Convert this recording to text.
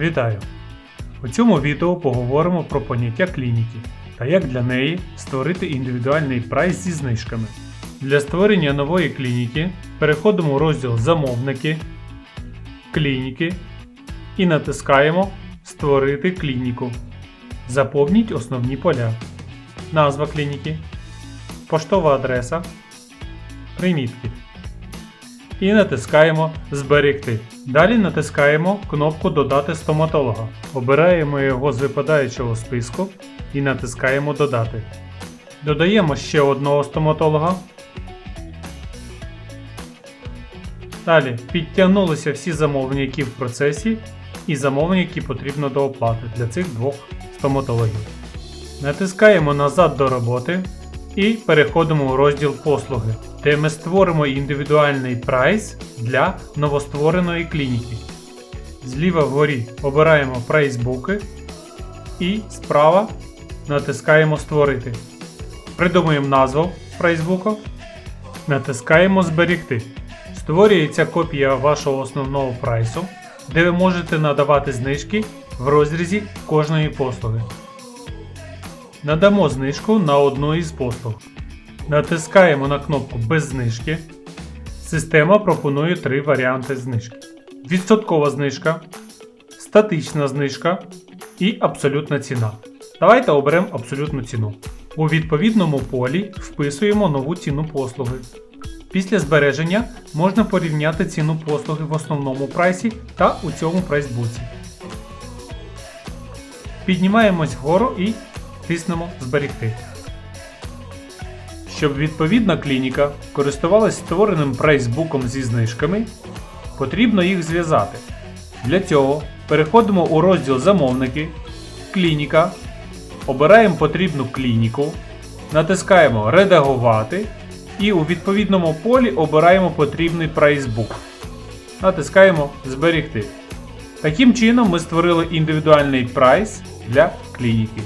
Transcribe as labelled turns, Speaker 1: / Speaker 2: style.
Speaker 1: Вітаю! У цьому відео поговоримо про поняття клініки та як для неї створити індивідуальний прайс зі знижками. Для створення нової клініки переходимо у розділ Замовники, Клініки і натискаємо Створити клініку. Заповніть основні поля. Назва клініки, поштова адреса, примітки і натискаємо Зберегти. Далі натискаємо кнопку Додати стоматолога. Обираємо його з випадаючого списку і натискаємо Додати. Додаємо ще одного стоматолога. Далі підтягнулися всі замовлення, які в процесі, і замовлення, які потрібно до оплати для цих двох стоматологів. Натискаємо назад до роботи і переходимо у розділ послуги, де ми створимо індивідуальний прайс для новоствореної клініки. Зліва вгорі обираємо прайсбуки і справа натискаємо Створити. Придумуємо назву прайсбуку, натискаємо Зберегти. Створюється копія вашого основного прайсу, де ви можете надавати знижки в розрізі кожної послуги. Надамо знижку на одну із послуг. Натискаємо на кнопку Без знижки. Система пропонує три варіанти знижки: відсоткова знижка, статична знижка і абсолютна ціна. Давайте оберемо абсолютну ціну. У відповідному полі вписуємо нову ціну послуги. Після збереження можна порівняти ціну послуги в основному прайсі та у цьому прайсбуці. Піднімаємось вгору і тиснемо Зберегти. Щоб відповідна клініка користувалась створеним прайсбуком зі знижками, потрібно їх зв'язати. Для цього переходимо у розділ Замовники, Клініка, обираємо потрібну клініку, натискаємо Редагувати і у відповідному полі обираємо потрібний прайсбук. Натискаємо Зберегти. Таким чином ми створили індивідуальний прайс для клініки.